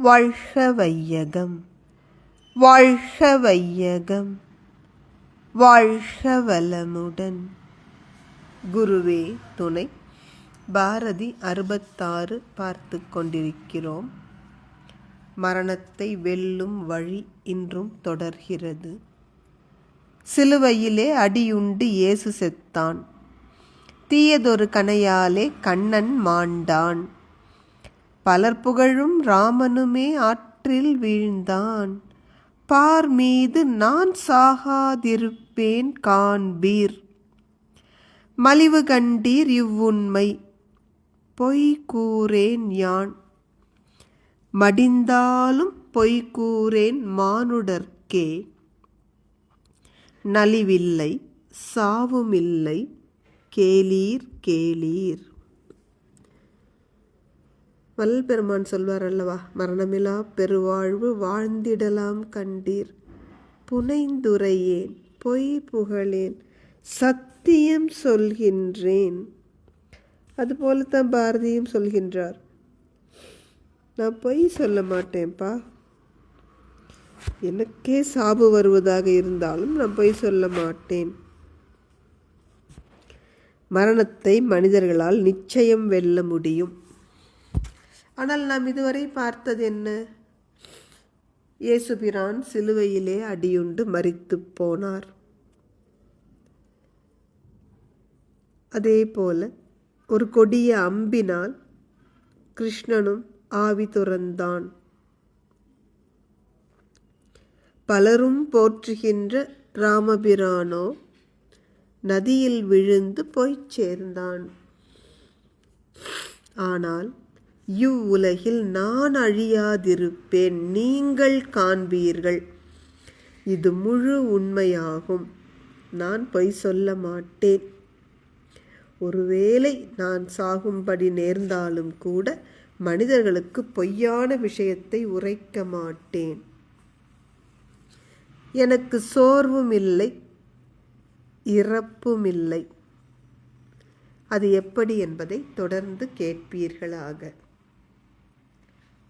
வாழ்க வையகம் வாழ்க வையகம் வாழ்க வளமுடன் குருவே துணை. பாரதி அறுபத்தாறு பார்த்து கொண்டிருக்கிறோம். மரணத்தை வெல்லும் வழி இன்றும் தொடர்கிறது. சிலுவையிலே அடியுண்டு இயேசு செத்தான். தீயதொரு கணையாலே கண்ணன் மாண்டான். பலர் புகழும் ராமனுமே ஆற்றில் வீழ்ந்தான். பார் மீது நான் சாகாதிருப்பேன் காண்பீர். மலிவு கண்டீர் இவ்வுண்மை பொய் கூறேன் யான். மடிந்தாலும் பொய் கூறேன் மானுடர்க்கே. நலிவில்லை சாவுமில்லை கேளீர் கேளீர். வல் பெருமான் சொல்வார் அல்லவா மரணமிலா பெருவாழ்வு வாழ்ந்திடலாம் கண்டீர். புனைந்துரையேன் பொய் புகழேன் சத்தியம் சொல்கின்றேன். அதுபோல தான் பாரதியும் சொல்கின்றார். நான் பொய் சொல்ல மாட்டேன்ப்பா. எனக்கே சாபு வருவதாக இருந்தாலும் நான் பொய் சொல்ல மாட்டேன். மரணத்தை மனிதர்களால் நிச்சயம் வெல்ல முடியும். ஆனால் நாம் இதுவரை பார்த்தது என்ன? இயேசுபிரான் சிலுவையிலே அடியுண்டு மறித்து போனார். அதே போல ஒரு கொடிய அம்பினால் கிருஷ்ணனும் ஆவி துறந்தான். பலரும் போற்றுகின்ற ராமபிரானோ நதியில் விழுந்து போய்ச் சேர்ந்தான். ஆனால் இவ்வுலகில் நான் அழியாதிருப்பேன் நீங்கள் காண்பீர்கள். இது முழு உண்மையாகும். நான் பொய் சொல்ல மாட்டேன். ஒருவேளை நான் சாகும்படி நேர்ந்தாலும் கூட மனிதர்களுக்கு பொய்யான விஷயத்தை உரைக்க மாட்டேன். எனக்கு சோர்வும் இல்லை இறப்பும் இல்லை. அது எப்படி என்பதை தொடர்ந்து கேட்பீர்களாக.